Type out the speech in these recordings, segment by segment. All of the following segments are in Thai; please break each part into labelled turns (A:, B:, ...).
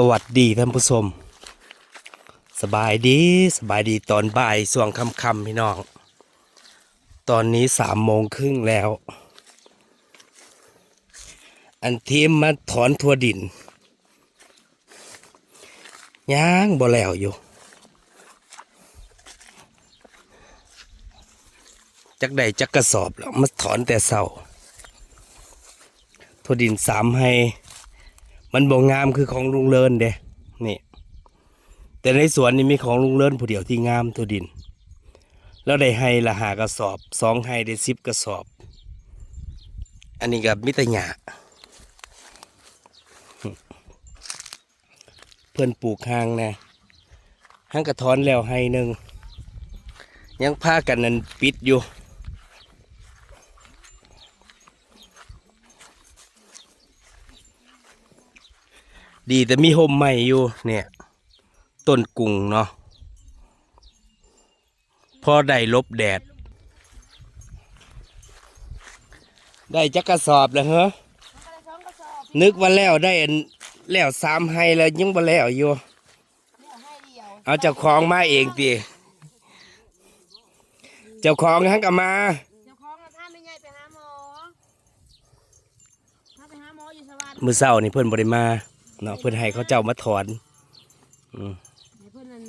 A: สวัสดีท่านผู้ชม สบายดีสบายดีตอนบ่ายส่วงค่ำๆพี่น้อง ตอนนี้สามโมงครึ่งแล้ว อันทีมมาถอนทัวดินย่างบ่แล้วอยู่ จักใดจักกระสอบแล้วมาถอนแต่เศร้าทัวดินสามให้ มันบ่งามคือของลุงเลินเด้นี่ แต่ในสวนนี่มีของลุงเลินผู้เดียวที่งามตัวดิน แล้วได้ให้ละหากระสอบสองให้ได้สิบกระสอบ อันนี้กับมิตรหยาเพื่อนปลูกห้างนะห้างกระท้อนแล้วให้หนึ่งยังพากันนั้นปิดอยู่ ดีแต่มีโฮมใหม่อยู่เนี่ยต้นกุ้งเนาะพอได้ลบแดด ได้จักกระสอบแล้วเหรอนึกว่าแล้วได้อันแล้วสามให้แล้วยังบ่แล้วอยู่เอาเจ้าของมาเองตีเจ้าของทั้งก็มา
B: เจ้าของน่ะท่านไม่ใหญ่ไปหาหมอถ้าไปหาหมออยู่สวรรค์
A: มือเศร้านี่เพิ่นบ่ได้มา เนาะเพิ่นให้เขาเจ้ามาถอน อืม
B: ให้เพื่อนนั่น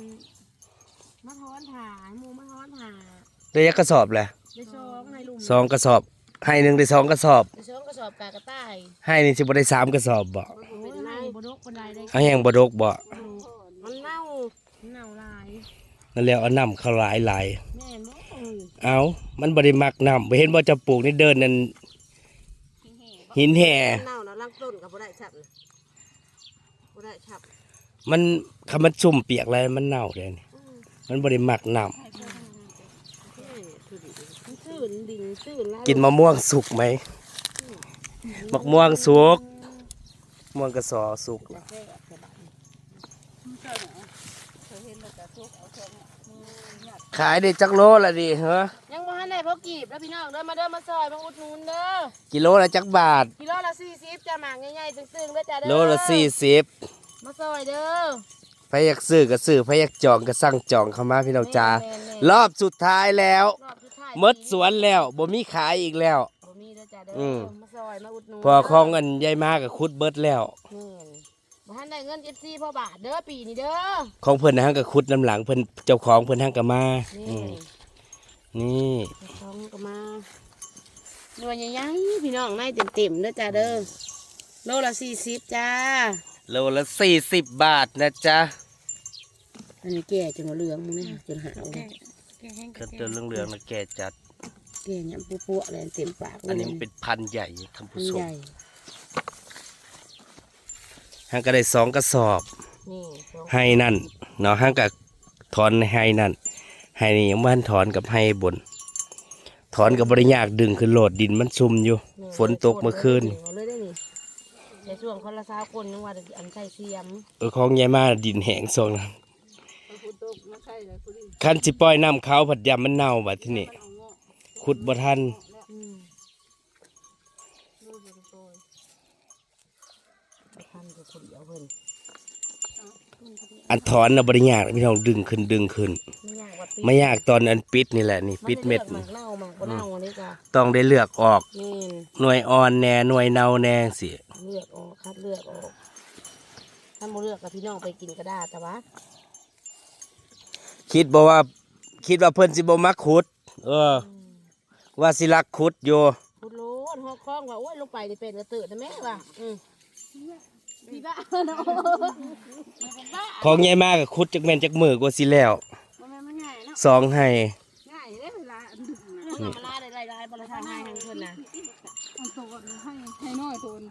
B: มาท้อนผ่าให้หมูมาท้อนผ่า
A: ได้ยักกระสอบแหละ
B: ได้ซองให้ลุง
A: สองกระสอบ ให้หนึ่งได้สองกระสอบ
B: ได้ซองกระสอบกากระต่าย
A: ให้นี่สิบ่ได้สามกระสอบบ่
B: โอ้ยให้บดกคนใดได้
A: เอาแห้งบ่ดกบ่
B: มันเน่าเน่าลาย
A: นั่นแล้วเอาน้ำเข้าหลายหลาย
B: แม่นบ่เอ้ย
A: เอามันบ่ได้มักน้ำบ่เห็นบ่จะปลูกนี่เดินนั่นหินแห่
B: เน่าแล้วลังต้นกับบ่ได้ฉับนะ บ่ได้ฉับ
A: มันคำมันชุ่มเปียกอะไรมันเน่าเลยนี่มันบ่ได้มักน้
B: มันซื่นดิ่งซื่นลายำ
A: กินมะม่วงสุกไหมมะม่วงสุกมะม่วงกระสอสุกขายได้จักโลละดิเหรอ
B: ยังบ่ทันได้พอกีบแล้วพี่น้องเด้อมาเด้อมาซอยมาอุดหนุนเด้อ
A: กิโลละจักบาท
B: กิโลละ40จ้าหมากใหญ่ๆตึงๆเด้อจ้าเด้อ
A: โลละสี่สิบ
B: มาซอยเด้อ
A: พอยากซื้อก็ซื้อพอยากจองก็สั่งจองเข้ามาพี่น้องจ้า
B: แม่นๆ
A: รอบสุดท้ายแล้ว
B: รอบสุดท้าย
A: หมดสวนแล้วบ่มีขายอีกแล้ว
B: บ่มีเด้อจ้าเด้
A: อื
B: อ
A: ม
B: มาซอยมาอุดหนุน
A: พอของอันยายมากับคุดเบิดแล้ว
B: แม่นบ่ทันได้เงิน FC พ่อบาทเด้อปีนี้เด้อ
A: ของเพิ่นนะฮะกับคุดน้ำหลังเพิ่นเจ้าของเพิ่นหั่งก็มา
B: นี่
A: อืมนี่
B: ท้องก็มาหน่วยใหญ่ๆพี่น้องในเต็มๆเด้อจ้าเด้อโลละ40จ้า
A: โลละสี่สิบบาทนะจ๊ะ
B: อันนี้แก่จนว่าเหลืองมึงนี่จนหาวเลย
A: ก็เจอเหลืองๆนะแกจัด
B: แก่ยำปัวๆเลยเต็มปากเลย
A: อันนี้มันเป็นพันธุ์ใหญ่ท่าน
B: มั
A: ผู้
B: น
A: ชม
B: ใหญ่
A: หั่งก็ได้สองกระสอบ
B: นี่สอง
A: ให้นั่นเนาะหั่งก็ถอนให้นั่นให้นี่ยังบ่ทันถอนกับให้บน ถอนกับบริยากดึงขึ้นโหลดดินมันซุ่มอยู่ ฝนตกเมื่อคืน
B: เอาเลยได้นี่ใช้ช่วงคนละสาวคนนึงว่าอันใส่เสียม
A: เออของยายมาดินแห้งส่งนั้นคันสิปล่อยน้ำเขาผัดยำมันเน่าบัดที่นี่ขุดบ่ทัน
B: อืมทำกับคนเดียวเพิ่น
A: อันถอนนะบริยากพี่น้องดึงขึ้นดึงขึ้น
B: ไม่ยา กกว่าปี
A: ไม่ยากตอนอันปิดนี่แหละนี่ปิดเม็ด
B: หมั
A: นี่
B: กเน่าหมักบ่เน่าอันนี้จ้ะ
A: ต้องได้เลือกออก
B: นี่
A: หน่วยอ่อนแหน่หน่วยเนาแหน่สิ
B: เลือกออกคัดเลือกออกถ้าโมเลือกกับพี่น้องไปกินก็ได้แต่ว่า
A: คิดบ่ว่า คิดว่าเพิ่นสิบ่มักขุด เออ ว่าสิรักขุดอยู่
B: พูดโลนหอกคล้องว่าโอ้ยลงไปนี่เป็นกระตือนะแม่ว่ะอืมพี่บ้าเนาะบ้า
A: ของยายมาก็ขุดจักแม่นจักมือกว่าสิแล้ว สองให้
B: ง่ายเลยเวลาอันดึกนะมันมาลาได้ไล่ๆบริทางให้ทางคนนะ
C: อันโตให้ให้น้อยโทน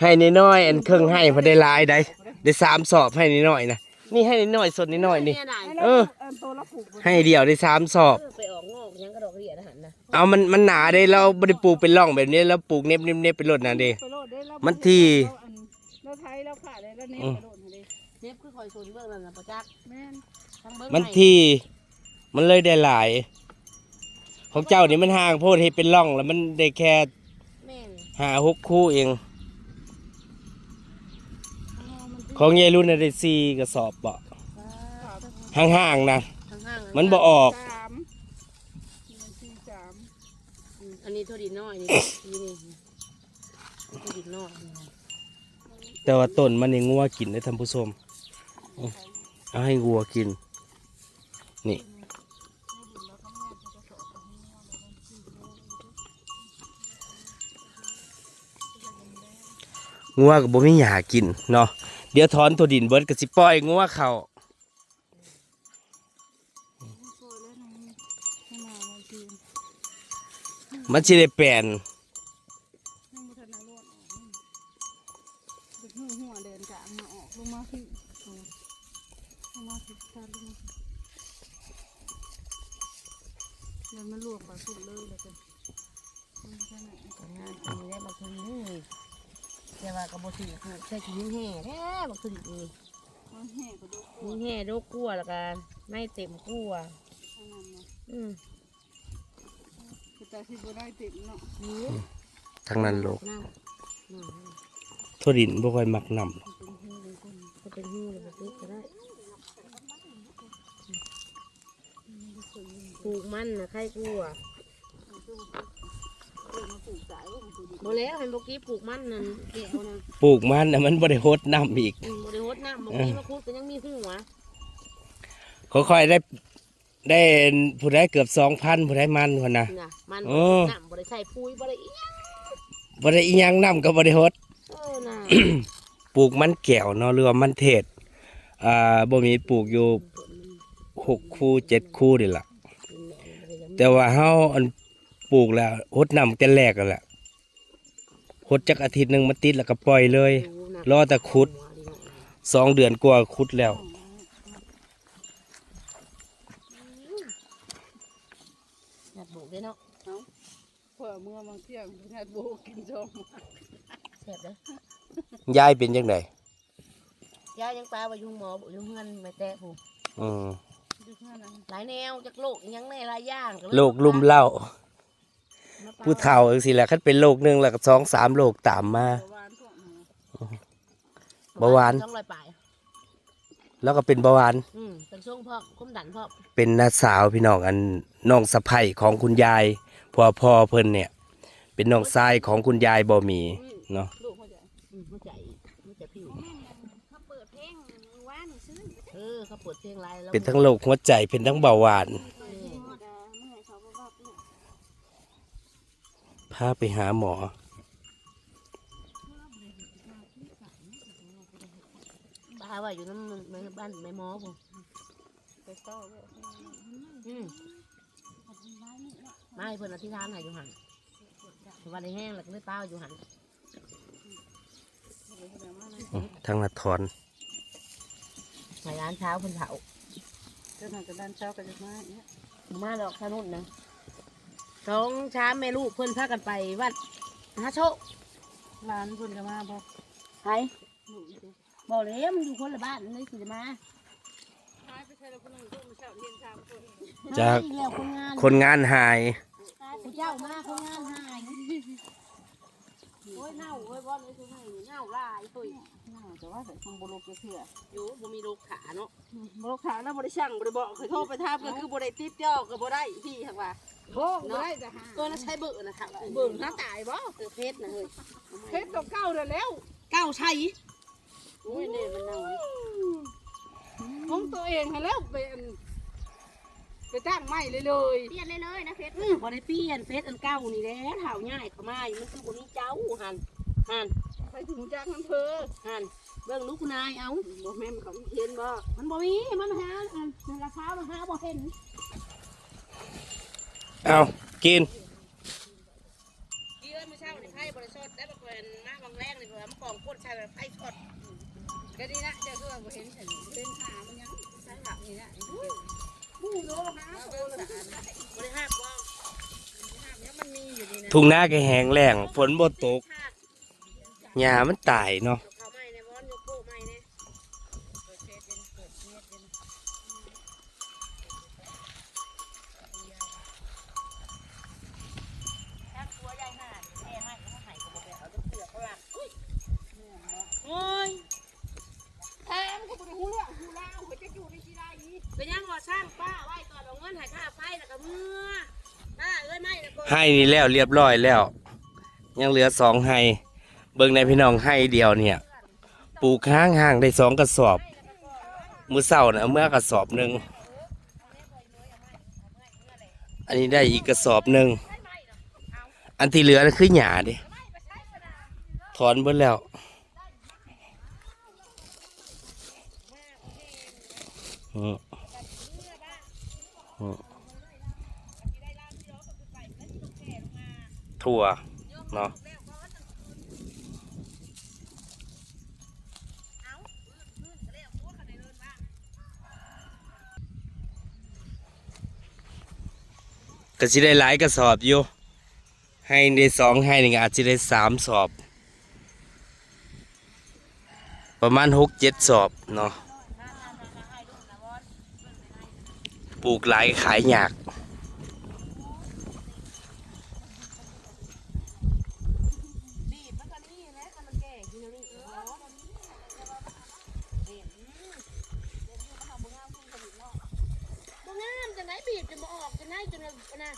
A: ให้น้อยๆอันเครื่องให้พอได้หลายได้ได้สามสอบให้น้อยๆนะนี่ให้น้อยๆสดน้อยๆนี่
B: เนี่ยได้
A: เออ
C: อันโตละผูก
A: ให้เดียวได้สามสอบ
B: เออไปออกงอกยังกระดอกเรียนอาหารนะ
A: เอามันมันหนาได้เราไม่ได้ปลูกเป็นร่องแบบนี้แล้วปลูกเน็บเน็บเน็บเป็นรถนะเด้
C: ไปโลดได้แล้ว
A: มันที่
C: เราไทยเราขาดได้แล้วเนี่ยไปโลดให้ได้
B: เน็บคือคอยชนเบื้องนั่นนะประจักษ์
C: แม่น
B: ทั้งเบื้อง
A: มันที่ มันเลยได้หลาย ของเจ้านี่มันห่างโพดให้เป็นร่อง แล้วมันได้แค่
B: แม่น
A: หาหกคู่เอง
B: เอามันไป
A: ของยายรุ่นน่ะได้สี่กระสอบบ่ห่างๆนะ
B: ข้างๆ
A: มันบ่ออก
C: สามมันสี่สาม
B: อืมอันนี้เท่าดินน้อยนี่นี่นี่เท่าดินน้อยนี่นะ
A: แต่ว่าต้นมันนี่งัวกินได้ท่านผู้ชมอื้อเอาให้งัวกิน นี่ งัวก็บ่มีหญ้ากินเนาะเดี๋ยวถอนตัวดินเบิดก็สิปล่อยงัวเขา
C: สวยแล้วนะให้มาบางที
A: มันสิได้แปลน
C: มันมาออกลงมาพี่โอ้ลงมาพี่ตาลงมาพี่เดินมาลวกปลาสุดเลยแล้วกันมันจะไหน
B: งานอันนี้ได้บักทุนนี่ แต่ว่ากระบอกถือผูกใส่ถุงแห่แท้บักทุนนี่
C: มันแห้ก็ดูกลัว
B: ถุงแห่โรคกลัวแล้วกันไม่เต็มกลัว
C: อันนั้นนะ
B: อืม
C: คือแต่ที่บ่ได้ติดเนาะ
B: นี่
A: ทั้งนั้นโลก
B: น้ำน้ำ
A: ตัวดินบ่ค่อยมักนำ
B: ก็เป็นหูเลยแบบนี้ก็ได้ปลูกมันนะใครกลัว
C: เบ่
B: แล้วเห็นบอกกี้ปลูกมันนั่นแก้วนะ
A: ปลูกมันน่ะมันบ่ได้โฮดน้ำอีก
B: อืมบ่ได้ฮดน้ำบอกกี้มาคุดก็ยังมีหัว
A: ค่อยๆได้ได้ผู้ได้เกือบ2,000ผู้ได้มันคนน่ะ
B: น่ะมัน
A: โอ้
B: น้ำบ่ได้ใส่ปุ๋ยบ่ได้อีหยัง
A: บ่ได้อีหยังน้ำก็บ่ได้โฮด
B: เออน่ะ
A: ปลูกมันแก้วเนาะหรือว่ามันเทศ อ่าบ่มีปลูกอยู่หกคู่เจ็ดคู่นี่ล่ะ แต่ว่าเฮาอันปลูกแล้วหดน้ำแต่แรกกันแหละ หดจักอาทิตย์หนึงมาติดแล้วก็ปล่อยเลยรอแต่ขุดสองเดือนกว่าขุดแล้ว
B: อยากปลูกได้เนาะ
C: เผื่อเมื่อบางเที่ยงพี่นัดโบกินจอม
B: แซ่บเด้อ
A: ยายเป็นจังได
B: ยายยังปลาว่าอยู่หมอบ่อยู่เฮือนไม่แตะผู้
A: อืม
C: ดูข้างนั้น
B: หลายแนวจากโลกอีหยังแน่หลายอย่างก็เย
A: โรคลุ่มเหล้า
B: มาปล
A: ผู้เฒ่าจังซี่แหละคันเป็นโรคหนึงแล้วก็สองสามโรคตามมา
C: ประวานพวกหนู
A: เบาหวาน
B: ต้องลอยปลาย
A: แล้วก็เป็นเบาหวาน
B: อืมเป็นช่วงพ่อคุ้มดันพ่อ
A: เป็นน้าสาวพี่น้องอันน้องสะใภ้ของคุณยายพ่อพ่อเพิ่นเนี่ย เป็นน้องชายของคุณยายบ่มีเนาะ
C: ลูกเขาจะ
B: อืมหัวใจหัวใจผิว
C: เขาเปิดเพลงว่านซื้อ
B: เออเขาเปิดเพลงไรแล้ว
A: เป็นทั้งโรคหัวใจเป็นทั้งเบาหวาน
C: เมื่อเขาบอกเนี่ย
A: พาไปหาหมอ
B: บ้าว่าอยู่น้ำในบ้านในหมอผม
C: ไปเศร้าเลย
B: อืมไม่เพิ่นอธิษฐานให้อยู่หันวันในแห้งแล้วก็ไม่เป้าอยู่หัน
A: ทั้งละทอน
B: ในร้านเช้าเพิ่นเผา
C: ก็น่าจะด้านเช้าก็จะมาเนี่ย
B: มาดอกขนุนนะ สองเช้าแม่ลูกเพิ่นพากันไปวัดหาโชค
C: ร้านคนก็มาบอก
B: ไปบอกเลยมันอยู่คนละบ้านนี่คือจะมา
C: หายไปใช่แล้วคนนึงก็มาเช้าเรียนชามคน
A: จาก
B: หายแล้วคนงาน
A: คนงานหาย
B: ผู้เจ้ามาคนงานหายโอ้ยเน่าโอ้ยบอลเลยคือให้เน่าลายตุย
C: แต่ว่าแต่คงบลูกจะเถื่อ
B: อยู่บ่มีลูกขาเนาะ
C: บลูกขาแล้วบริช่างบริบอกเคยโทรไปถามก็คือบริติดย่อก็บได้พี่ค่ะว่า โอ้บได้จะหา
B: ตัวนั้นใช้เบอร์นะคะ
C: เบิ่งหน้าตายบ่
B: เออเพชรนะเฮ้ย
C: เพชรตัวเก่าแล้ว
B: เก้าใช่
C: โอ้ยเนี่ยมันเน่าของตัวเองค่ะแล้วเป็นไปตั้งไม้เลยเลย
B: เปลี่ยนเลยเลยนะเพชรบ่ได้เปลี่ยนเพชรอันเก่านี่แหละเท้าง่ายเข้ามาอยู่มันคือบ่มีเจ้าหันหัน
C: ไปถึงจากอำเภอ
B: หันเบิ่งลูกคุณนายเอา
C: บ่แม่นของเทียนบ่
B: มันบ่มีมันหาอันในราคามันหาบ่เห็น
A: เอากิน
B: กี่เอ้ยมื้อเช้านี่ไผบ่ได้สดได้บ่เพิ่นมาบางแรงนี่เพิ่นมากองโคตรใช่แบบไผสด
C: ก็ดีนะเจ้าคือว่าบ่เห็นฉันเป็นหามันยังใช้หลักนี่นะ
B: ผู้โลหาโลละบ่ได้หักบ่หักยังมันมีอยู่นี่นะ
A: ทุ่งนาก็แห้งแล้งฝนบ่ตกหญ้ามันตายเนาะ
B: เป็นยังรอสร้างป้าไว้ก่อนเอาเงินให้ค่าไฟแล้วก็เมื่อป้าเอ้ยไม่
A: ให้นี่แล้วเรียบร้อยแล้ว ยังเหลือสองให้เบิ่งในพี่น้องให้เดียวเนี่ย ปลูกข้างห่างได้สองกระสอบ มือเศร้านะเอามื่อกระสอบหนึ่งอันนี้ได้อีกกระสอบหนึ่งอันที่เหลือคือหยาดิถอนหมดแล้ว อือ ถั่วเนาะก็สิได้หลายกระสอบอยู่ ให้ได้สองให้หนึ่งอาจจะได้สามสอบ ประมาณหกเจ็ดสอบเนาะปลูกหลายขายยาก
B: บีบมันก็นี่แหละถ้ามันแก่กินแล้วนี่เออบ่งามจังไดบีบจะบ่ออกจังไดจนว่านะ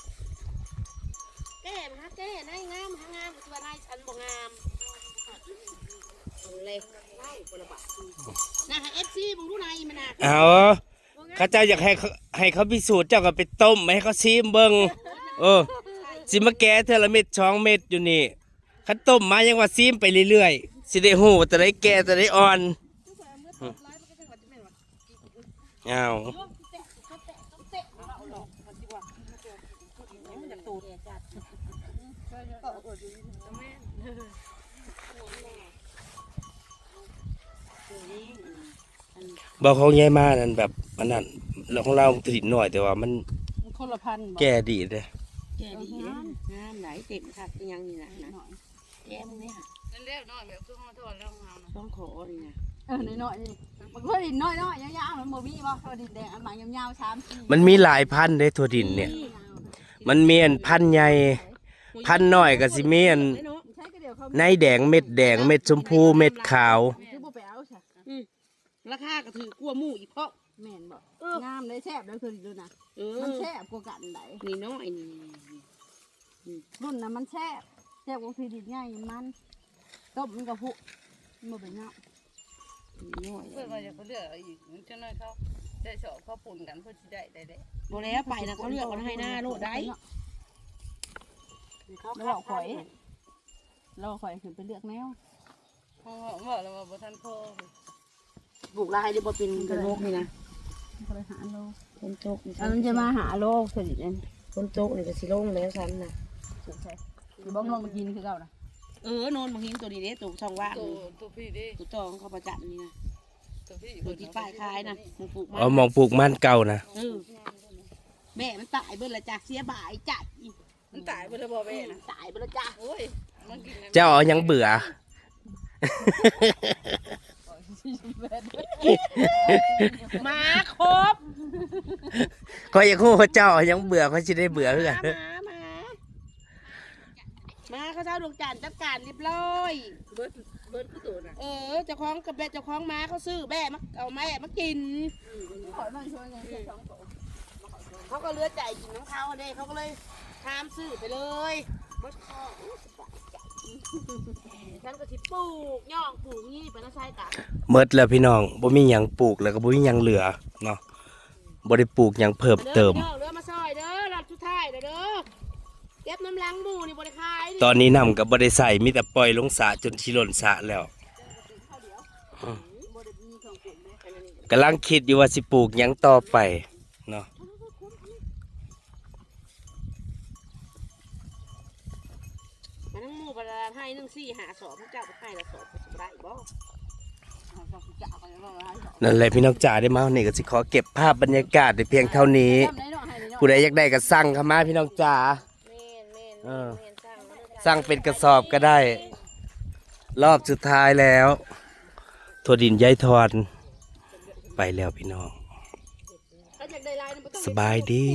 B: แก้มันฮะแก้นายงามฮะงามคือว่านายฉันบ่งามเอาเลยเล่าคนละบาทนะฮะ FC มึงรู้นายมันน่ะ
A: เอาเข้าเจ้าอยากให้เขาให้เขาพิสูจน์เจ้าก็ไปต้มให้เขาชิมเบิ้งเออสิมาแก่เทอละเม็ดช่องเม็ดอยู่นี่ขันต้มมายังว่าซิมไปเรื่อยๆสิได้หูว่าแต่ได้แก่แต่ได้อ่อนเอา บอกของยายมานั่นแบบมันนั่นแล้วของเราติดหน่อยแต่ว่ามัน
C: มันคนละพันบ่
A: แก่ดีเลย
B: แก่ดีนะงามไหนเต็มค่ะเป็นยังนี่นะนะแก้มึงเนี่ย
C: นั่นเรียกน้อยแบบคือมาโทษแล้วงามนะ
B: ต้องขอนี่นะ
C: เออน้อยๆนี่มันก็ดินน้อยๆยาวๆมันบ่มีบ่ก็ดินแดงอันหมางยาวๆ3 4
A: มันมีหลายพันธุ์เด้ทั่วดินเนี่ย มันมีอันพันธุ์ใหญ่พันธุ์น้อยก็สิมีอัน
C: ใช้ก็เดียวเขา
A: ในแดงเม็ดแดงเม็ดชมพูเม็ดขาว
C: คือบ่ไปเอาซะ
B: ราคาก็ถือกลัวหมู่อีกเพราะ
C: แม่นบ่งามได้แซ่บแล้วคือดูนะ
B: เออ
C: มันแซ่บกว่ากันได
B: นี่น้อยนี่
C: รุ่นน่ะมันแซ่บแซ่บกว่าคือดินง่ายมันต้มมันก็พุมันบ่เป็นเนาะ
B: น้อย
D: เพื่อนว่าจะเขาเลือกอีกเจ้าน้อยเขาได้สอบเขาปุ่นกันเพื่อที่ได้ได้ได้
B: บ่แล้วไปนะเขาเลือกกันให้หน้าโลดได้
C: แล้วบอกข่อยเราข่อยขึ้นไปเลือกแนว
D: เพราะว่าบอกแล้วว่าบ่ทันพ่อ
B: ปลูกลายได้บ่เป็นกระโลกนี่นะ
C: ก็เลยหาโล
B: คนตกนี่
C: อันนั้นจะมาหาโลสนิทนั่น
B: คนตกนี่ก็สิลงแล้วซ้ำนะ
C: ถูกใช่อยู่บ้องลงมากินคือเก่านะ
B: เออนอนบางทีตัวนี้เด้ตัวช่องว่าง
D: ตัว
B: นี่
D: ตัวพี่ดิ
B: ตัวจองเขาประจันนี่นะ
D: ตัวพี่
B: ตัวที่ป้ายคายนะมึงปลูกมา
A: เอามองปลูกมันเก่านะ
B: เออแม่มันตายเบิ่ละจ้ะเสียบ่ายจ้ะ
D: มันตายไปแล้วบ่แม่นะ
B: ตายเบิ่ละจ้ะ
D: โอ้ยมันกิน
A: เจ้าเอายังเบื่อ
B: มาครบ
A: ก็อยากรู้ว่าเจ้าเอายังเบื่อเขาจะได้เบื่อเพื่อ
B: มานมามามาเขาเจ้าดวงจันทร์จัดการเรียบร้อย
D: เบิร์ดเบิร์ดคือตัวน่ะ
B: เออเจ้าของกับแม่เจ้าของม้าเขาซื้อแม่มาเอาแม่มากิน
C: ข่อยมันช่วยกันเสร็จสองโต
B: เขาก็เลือใจกินน้ำเขาเด้เขาก็เลยทามซื้อไปเลยบดคออู้สบายใจ ฉันก็สิปลูกย่องปลูกนี่ไปนะใช่กะ
A: เมดแล้วพี่น้องบ่มีหยังปลูกแล้วก็บ่มีหยังเหลือเนาะบ่ได้ปลูกหยังเพิ่มเติม
B: เด้อเด้อมาซอยเด้อรับชุดท้ายเด้อเด้อเก็บน้ำล้างหมูนี่บริคายนี่
A: ตอนนี้น้ำก็บ่ได้ใส่มีแต่ปล่อยลงสระจนที่ล้นสระแล้วกำลังคิดอยู่ว่าสิปลูกหยังต่อไปเนาะ
B: มันน้ำหมูบรให้หนึ่งสี่หาสอบพระเจ้าไปให้ละสอบพระสุได้บ่
C: จะเอาไปแล้วว่า
A: นั่นแหละพี่น้องจ๋าได้มาวันนี้ก็สิขอเก็บภาพบรรยากาศในเพียงเท่านี้
C: จำได้เนาะให้ได้เนาะ
A: ผู้ใดอยากได้ก็สั่งเข้ามาพี่น้องจ๋า
B: แม่นแม่น
A: เออ
B: แม่นสร้างมาด้อจ้ะ
A: สั่งเป็นกระสอบก็ได้ รอบสุดท้ายแล้วทั่วดินยายทอนไปแล้วพี่น้อง
B: ถ้าอยากได้ลายนี่บ่ต้อง
A: สบายดี